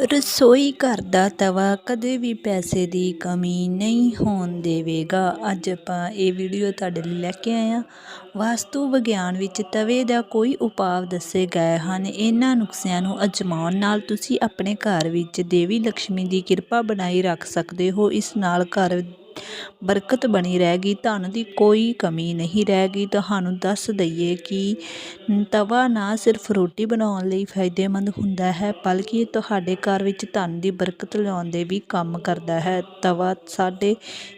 ਰਸੋਈ ਘਰ ਦਾ ਤਵਾ ਕਦੇ ਵੀ ਪੈਸੇ ਦੀ ਕਮੀ ਨਹੀਂ ਹੋਣ ਦੇਵੇਗਾ। ਅੱਜ ਆਪਾਂ ਇਹ ਵੀਡੀਓ ਤੁਹਾਡੇ ਲਈ ਲੈ ਕੇ ਆਏ ਹਾਂ। ਵਾਸਤੂ ਵਿਗਿਆਨ ਵਿੱਚ ਤਵੇ ਦਾ ਕੋਈ ਉਪਾਅ ਦੱਸੇ ਗਏ ਹਨ। ਇਹਨਾਂ ਨੁਸਖਿਆਂ ਨੂੰ ਅਜਮਾਉਣ ਨਾਲ ਤੁਸੀਂ ਆਪਣੇ ਘਰ ਵਿੱਚ ਦੇਵੀ ਲక్ష్ਮੀ ਦੀ ਕਿਰਪਾ ਬਣਾਈ ਰੱਖ ਸਕਦੇ ਹੋ। ਇਸ ਨਾਲ ਘਰ ਬਰਕਤ ਬਣੀ ਰਹੇਗੀ ਧਨ ਦੀ ਕੋਈ ਕਮੀ ਨਹੀਂ ਰਹੇਗੀ ਤੁਹਾਨੂੰ ਦੱਸ ਦਈਏ ਕਿ ਤਵਾ ਨਾ ਸਿਰਫ ਰੋਟੀ ਬਣਾਉਣ ਲਈ ਫਾਇਦੇਮੰਦ ਹੁੰਦਾ ਹੈ, ਬਲਕਿ ਤੁਹਾਡੇ ਘਰ ਵਿੱਚ ਧਨ ਦੀ ਬਰਕਤ ਲਿਆਉਣ ਦੇ ਵੀ ਕੰਮ ਕਰਦਾ ਹੈ। ਤਵਾ ਸਾਡੇ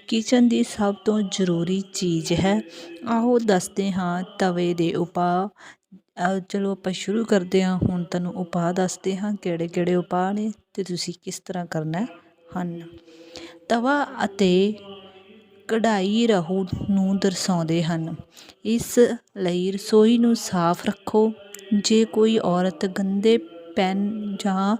ਕਿਚਨ ਦੀ ਸਭ ਤੋਂ ਜ਼ਰੂਰੀ ਚੀਜ਼ ਹੈ। ਆਓ ਦੱਸਦੇ ਹਾਂ ਤਵੇ ਦੇ ਉਪਾਅ। ਚਲੋ ਆਪਾਂ ਸ਼ੁਰੂ ਕਰਦੇ ਹਾਂ। ਹੁਣ ਤੁਹਾਨੂੰ ਉਪਾਅ ਦੱਸਦੇ ਹਾਂ ਕਿਹੜੇ ਕਿਹੜੇ ਉਪਾਅ ਨੇ ਤੇ ਤੁਸੀਂ ਕਿਸ ਤਰ੍ਹਾਂ ਕਰਨਾ ਹਨ। ਤਵਾ ਅਤੇ ਕਢਾਈ ਰਹੂ ਨੂੰ ਦਰਸਾਉਂਦੇ ਹਨ। ਇਸ ਲਈ ਰਸੋਈ ਨੂੰ ਸਾਫ਼ ਰੱਖੋ। ਜੇ ਕੋਈ ਔਰਤ ਗੰਦੇ ਪੈਨ ਜਾਂ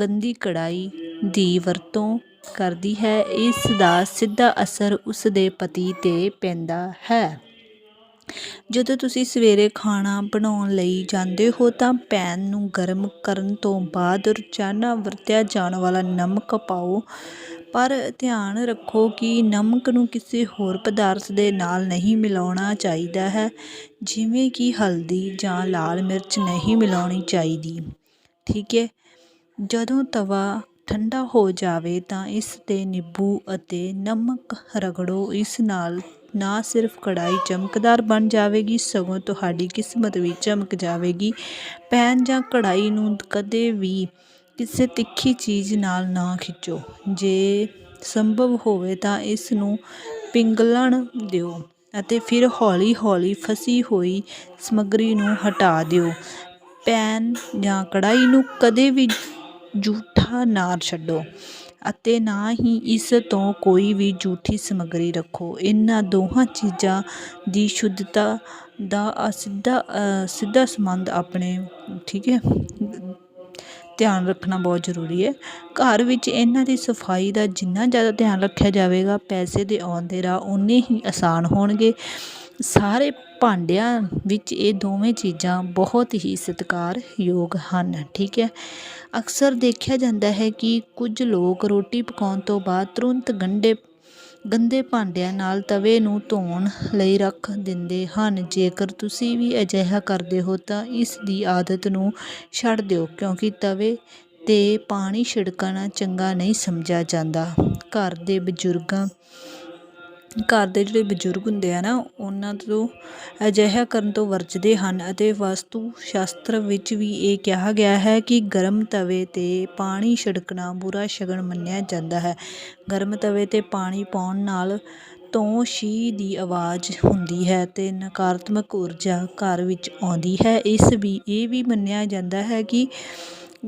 ਗੰਦੀ ਕੜਾਈ ਦੀ ਵਰਤੋਂ ਕਰਦੀ ਹੈ, ਇਸ ਦਾ ਸਿੱਧਾ ਅਸਰ ਉਸ ਦੇ ਪਤੀ ਤੇ ਪੈਂਦਾ ਹੈ। ਜਦੋਂ ਤੁਸੀਂ ਸਵੇਰੇ ਖਾਣਾ ਬਣਾਉਣ ਲਈ ਜਾਂਦੇ ਹੋ, ਤਾਂ ਪੈਨ ਨੂੰ ਗਰਮ ਕਰਨ ਤੋਂ ਬਾਅਦ ਰੋਜ਼ਾਨਾ ਵਰਤਿਆ ਜਾਣ ਵਾਲਾ ਨਮਕ ਪਾਓ। ਪਰ ਧਿਆਨ ਰੱਖੋ ਕਿ ਨਮਕ ਨੂੰ ਕਿਸੇ ਹੋਰ ਪਦਾਰਥ ਦੇ ਨਾਲ ਨਹੀਂ ਮਿਲਾਉਣਾ ਚਾਹੀਦਾ ਹੈ, ਜਿਵੇਂ ਕਿ ਹਲਦੀ ਜਾਂ ਲਾਲ ਮਿਰਚ ਨਹੀਂ ਮਿਲਾਉਣੀ ਚਾਹੀਦੀ। ਠੀਕ ਹੈ? ਜਦੋਂ ਤਵਾ ਠੰਡਾ ਹੋ ਜਾਵੇ ਤਾਂ ਇਸ 'ਤੇ ਨਿੰਬੂ ਅਤੇ ਨਮਕ ਰਗੜੋ। ਇਸ ਨਾਲ ਨਾ ਸਿਰਫ ਕੜਾਹੀ ਚਮਕਦਾਰ ਬਣ ਜਾਵੇਗੀ, ਸਗੋਂ ਤੁਹਾਡੀ ਕਿਸਮਤ ਵੀ ਚਮਕ ਜਾਵੇਗੀ। ਪੈਨ ਜਾਂ ਕੜਾਹੀ ਨੂੰ ਕਦੇ ਵੀ ਕਿਸੇ ਤਿੱਖੀ ਚੀਜ਼ ਨਾਲ ਨਾ ਖਿੱਚੋ। ਜੇ ਸੰਭਵ ਹੋਵੇ ਤਾਂ ਇਸ ਨੂੰ ਪਿੰਗਲਣ ਦਿਓ ਅਤੇ ਫਿਰ ਹੌਲੀ ਹੌਲੀ ਫਸੀ ਹੋਈ ਸਮੱਗਰੀ ਨੂੰ ਹਟਾ ਦਿਓ। ਪੈਨ ਜਾਂ ਕੜਾਹੀ ਨੂੰ ਕਦੇ ਵੀ ਜੂਠਾ ਨਾ ਛੱਡੋ ਅਤੇ ਨਾ ਹੀ ਇਸ ਤੋਂ ਕੋਈ ਵੀ ਜੂਠੀ ਸਮੱਗਰੀ ਰੱਖੋ। ਇਹਨਾਂ ਦੋਹਾਂ ਚੀਜ਼ਾਂ ਦੀ ਸ਼ੁੱਧਤਾ ਦਾ ਸਿੱਧਾ ਸਿੱਧਾ ਸੰਬੰਧ ਆਪਣੇ, ਠੀਕ ਹੈ ਧਿਆਨ ਰੱਖਣਾ ਬਹੁਤ ਜ਼ਰੂਰੀ ਹੈ। ਘਰ ਵਿੱਚ ਇਹਨਾਂ ਦੀ ਸਫ਼ਾਈ ਦਾ ਜਿੰਨਾ ਜ਼ਿਆਦਾ ਧਿਆਨ ਰੱਖਿਆ ਜਾਵੇਗਾ, ਪੈਸੇ ਦੇ ਆਉਣ ਦੇ ਰਾਹ ਉਨੇ ਹੀ ਆਸਾਨ ਹੋਣਗੇ। ਸਾਰੇ ਭਾਂਡਿਆਂ ਵਿੱਚ ਇਹ ਦੋਵੇਂ ਚੀਜ਼ਾਂ ਬਹੁਤ ਹੀ ਸਤਿਕਾਰਯੋਗ ਹਨ, ਠੀਕ ਹੈ। ਅਕਸਰ ਦੇਖਿਆ ਜਾਂਦਾ ਹੈ ਕਿ ਕੁਝ ਲੋਕ ਰੋਟੀ ਪਕਾਉਣ ਤੋਂ ਬਾਅਦ ਤੁਰੰਤ ਗੰਡੇ ਗੰਦੇ ਭਾਂਡਿਆਂ ਨਾਲ ਤਵੇ ਨੂੰ ਧੋਣ ਲਈ ਰੱਖ ਦਿੰਦੇ ਹਨ। ਜੇਕਰ ਤੁਸੀਂ ਵੀ ਅਜਿਹਾ ਕਰਦੇ ਹੋ ਤਾਂ ਇਸ ਦੀ ਆਦਤ ਨੂੰ ਛੱਡ ਦਿਓ, ਕਿਉਂਕਿ ਤਵੇ 'ਤੇ ਪਾਣੀ ਛਿੜਕਣਾ ਚੰਗਾ ਨਹੀਂ ਸਮਝਿਆ ਜਾਂਦਾ। ਘਰ ਦੇ ਬਜ਼ੁਰਗਾਂ ਘਰ ਦੇ ਜਿਹੜੇ ਬਜ਼ੁਰਗ ਹੁੰਦੇ ਆ ਨਾ, ਉਹਨਾਂ ਤੋਂ ਅਜਿਹਾ ਕਰਨ ਤੋਂ ਵਰਜਦੇ ਹਨ ਅਤੇ ਵਾਸਤੂ ਸ਼ਾਸਤਰ ਵਿੱਚ ਵੀ ਇਹ ਕਿਹਾ ਗਿਆ ਹੈ ਕਿ ਗਰਮ ਤਵੇ 'ਤੇ ਪਾਣੀ ਛਿੜਕਣਾ ਬੁਰਾ ਸ਼ਗਨ ਮੰਨਿਆ ਜਾਂਦਾ ਹੈ। ਗਰਮ ਤਵੇ 'ਤੇ ਪਾਣੀ ਪਾਉਣ ਨਾਲ ਤੋਂ ਸ਼ੀ ਦੀ ਆਵਾਜ਼ ਹੁੰਦੀ ਹੈ ਅਤੇ ਨਕਾਰਾਤਮਕ ਊਰਜਾ ਘਰ ਵਿੱਚ ਆਉਂਦੀ ਹੈ। ਇਸ ਵੀ, ਇਹ ਵੀ ਮੰਨਿਆ ਜਾਂਦਾ ਹੈ ਕਿ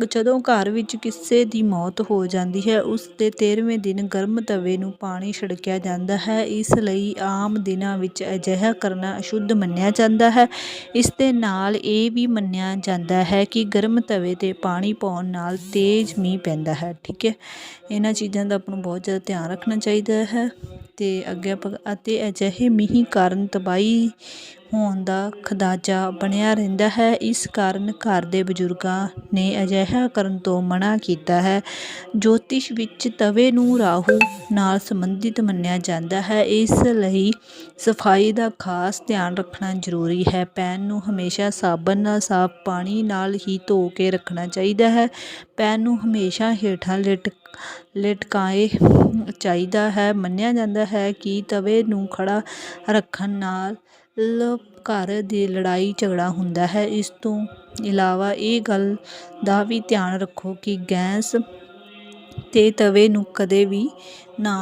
ਜਦੋਂ ਘਰ ਵਿੱਚ ਕਿਸੇ ਦੀ ਮੌਤ ਹੋ ਜਾਂਦੀ ਹੈ, ਉਸ ਦੇ 13ਵੇਂ ਦਿਨ ਗਰਮ ਤਵੇ ਨੂੰ ਪਾਣੀ ਛਿੜਕਿਆ ਜਾਂਦਾ ਹੈ। ਇਸ ਲਈ ਆਮ ਦਿਨਾਂ ਵਿੱਚ ਅਜਿਹਾ ਕਰਨਾ ਅਸ਼ੁੱਧ ਮੰਨਿਆ ਜਾਂਦਾ ਹੈ। ਇਸ ਦੇ ਨਾਲ ਇਹ ਵੀ ਮੰਨਿਆ ਜਾਂਦਾ ਹੈ ਕਿ ਗਰਮ ਤਵੇ 'ਤੇ ਪਾਣੀ ਪਾਉਣ ਨਾਲ ਤੇਜ਼ ਮੀਂਹ ਪੈਂਦਾ ਹੈ। ਠੀਕ ਹੈ। ਇਹਨਾਂ ਚੀਜ਼ਾਂ ਦਾ ਆਪਾਂ ਨੂੰ ਬਹੁਤ ਜ਼ਿਆਦਾ ਧਿਆਨ ਰੱਖਣਾ ਚਾਹੀਦਾ ਹੈ ਤੇ ਅੱਗੇ ਆਪਾਂ ਅਤੇ ਅਜਿਹੇ ਮੀਂਹ ਕਾਰਨ ਤਬਾਹੀ ਹੋਣ ਦਾ ਖਦਾਜਾ ਬਣਿਆ ਰਹਿੰਦਾ ਹੈ। ਇਸ ਕਾਰਨ ਘਰ ਦੇ ਬਜ਼ੁਰਗਾਂ ਨੇ ਅਜਿਹਾ ਕਰਨ ਤੋਂ ਮਨਾ ਕੀਤਾ ਹੈ। ਜੋਤਿਸ਼ ਵਿੱਚ ਤਵੇ ਨੂੰ ਰਾਹੂ ਨਾਲ ਸੰਬੰਧਿਤ ਮੰਨਿਆ ਜਾਂਦਾ ਹੈ। ਇਸ ਲਈ ਸਫ਼ਾਈ ਦਾ ਖਾਸ ਧਿਆਨ ਰੱਖਣਾ ਜ਼ਰੂਰੀ ਹੈ। ਪੈਨ ਨੂੰ ਹਮੇਸ਼ਾ ਸਾਬਣ ਨਾਲ ਸਾਫ਼ ਪਾਣੀ ਨਾਲ ਹੀ ਧੋ ਕੇ ਰੱਖਣਾ ਚਾਹੀਦਾ ਹੈ। ਪੈਨ ਨੂੰ ਹਮੇਸ਼ਾ ਹੇਠਾਂ ਲਟਕ ਲਟਕਾਏ ਚਾਹੀਦਾ ਹੈ। ਮੰਨਿਆ ਜਾਂਦਾ ਹੈ ਕਿ ਤਵੇ ਨੂੰ ਖੜਾ ਰੱਖਣ ਨਾਲ ਘਰ ਦੀ ਲੜਾਈ ਝਗੜਾ ਹੁੰਦਾ ਹੈ। ਇਸ ਤੋਂ ਇਲਾਵਾ ਇਹ ਗੱਲ ਦਾ ਵੀ ਧਿਆਨ ਰੱਖੋ ਕਿ ਗੈਸ 'ਤੇ ਤਵੇ ਨੂੰ ਕਦੇ ਵੀ ਨਾ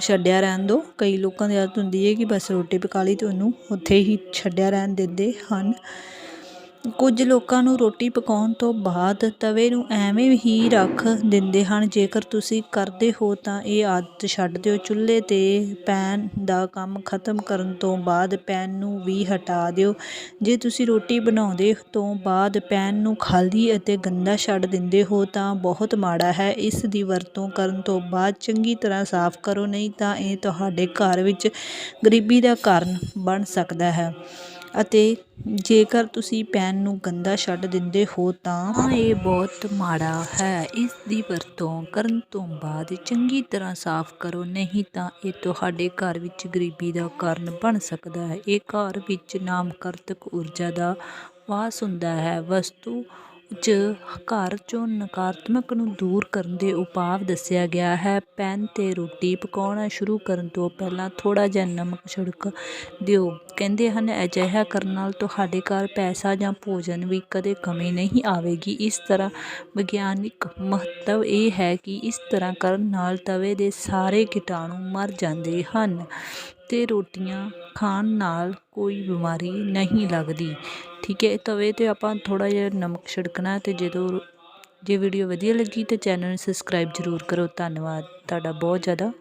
ਛੱਡਿਆ ਰਹਿਣ ਦਿਓ ਕਈ ਲੋਕਾਂ ਦੀ ਆਦਤ ਹੁੰਦੀ ਹੈ ਕਿ ਬਸ ਰੋਟੀ ਪਕਾ ਲਈ ਅਤੇ ਉਹਨੂੰ ਉੱਥੇ ਹੀ ਛੱਡਿਆ ਰਹਿਣ ਦਿੰਦੇ ਹਨ। ਕੁਝ ਲੋਕਾਂ ਨੂੰ ਰੋਟੀ ਪਕਾਉਣ ਤੋਂ ਬਾਅਦ ਤਵੇ ਨੂੰ ਐਵੇਂ ਹੀ ਰੱਖ ਦਿੰਦੇ ਹਨ। ਜੇਕਰ ਤੁਸੀਂ ਕਰਦੇ ਹੋ ਤਾਂ ਇਹ ਆਦਤ ਛੱਡ ਦਿਓ। ਚੁੱਲ੍ਹੇ 'ਤੇ ਪੈਨ ਦਾ ਕੰਮ ਖਤਮ ਕਰਨ ਤੋਂ ਬਾਅਦ ਪੈਨ ਨੂੰ ਵੀ ਹਟਾ ਦਿਓ। ਜੇ ਤੁਸੀਂ ਰੋਟੀ ਬਣਾਉਂਦੇ ਤੋਂ ਬਾਅਦ ਪੈਨ ਨੂੰ ਖਾਲੀ ਅਤੇ ਗੰਦਾ ਛੱਡ ਦਿੰਦੇ ਹੋ ਤਾਂ ਬਹੁਤ ਮਾੜਾ ਹੈ। ਇਸ ਦੀ ਵਰਤੋਂ ਕਰਨ ਤੋਂ ਬਾਅਦ ਚੰਗੀ ਤਰ੍ਹਾਂ ਸਾਫ਼ ਕਰੋ, ਨਹੀਂ ਤਾਂ ਇਹ ਤੁਹਾਡੇ ਘਰ ਵਿੱਚ ਗਰੀਬੀ ਦਾ ਕਾਰਨ ਬਣ ਸਕਦਾ ਹੈ। ਅਤੇ ਜੇਕਰ ਤੁਸੀਂ ਪੈਨ ਨੂੰ ਗੰਦਾ ਛੱਡ ਦਿੰਦੇ ਹੋ ਤਾਂ ਇਹ ਬਹੁਤ ਮਾੜਾ ਹੈ। ਇਸ ਦੀ ਵਰਤੋਂ ਕਰਨ ਤੋਂ ਬਾਅਦ ਚੰਗੀ ਤਰ੍ਹਾਂ ਸਾਫ਼ ਕਰੋ, ਨਹੀਂ ਤਾਂ ਇਹ ਤੁਹਾਡੇ ਘਰ ਵਿੱਚ ਗਰੀਬੀ ਦਾ ਕਾਰਨ ਬਣ ਸਕਦਾ ਹੈ। ਇਹ ਘਰ ਵਿੱਚ ਨਾਮਕਰਤਕ ਊਰਜਾ ਦਾ ਵਾਸ ਹੁੰਦਾ ਹੈ। ਵਸਤੂ 'ਚ ਘਰ 'ਚੋਂ ਨਕਾਰਾਤਮਕ ਨੂੰ ਦੂਰ ਕਰਨ ਦੇ ਉਪਾਅ ਦੱਸਿਆ ਗਿਆ ਹੈ। ਪੈਨ 'ਤੇ ਰੋਟੀ ਪਕਾਉਣਾ ਸ਼ੁਰੂ ਕਰਨ ਤੋਂ ਪਹਿਲਾਂ ਥੋੜ੍ਹਾ ਜਿਹਾ ਨਮਕ ਛਿੜਕ ਦਿਓ। ਕਹਿੰਦੇ ਹਨ, ਅਜਿਹਾ ਕਰਨ ਨਾਲ ਤੁਹਾਡੇ ਘਰ ਪੈਸਾ ਜਾਂ ਭੋਜਨ ਵੀ ਕਦੇ ਕਮੀ ਨਹੀਂ ਆਵੇਗੀ। ਇਸ ਤਰ੍ਹਾਂ ਵਿਗਿਆਨਿਕ ਮਹੱਤਵ ਇਹ ਹੈ ਕਿ ਇਸ ਤਰ੍ਹਾਂ ਕਰਨ ਨਾਲ ਤਵੇ ਦੇ ਸਾਰੇ ਕੀਟਾਣੂ ਮਰ ਜਾਂਦੇ ਹਨ। ਅਤੇ ਰੋਟੀਆਂ ਖਾਣ ਨਾਲ ਕੋਈ ਬਿਮਾਰੀ ਨਹੀਂ ਲੱਗਦੀ। ਠੀਕ ਹੈ, ਤਵੇ 'ਤੇ ਆਪਾਂ ਥੋੜ੍ਹਾ ਜਿਹਾ ਨਮਕ ਛਿੜਕਣਾ ਅਤੇ ਜਦੋਂ ਜੇ ਵੀਡੀਓ ਵਧੀਆ ਲੱਗੀ ਤਾਂ ਚੈਨਲ ਨੂੰ ਸਬਸਕ੍ਰਾਈਬ ਜ਼ਰੂਰ ਕਰੋ। ਧੰਨਵਾਦ, ਤੁਹਾਡਾ ਬਹੁਤ ਜ਼ਿਆਦਾ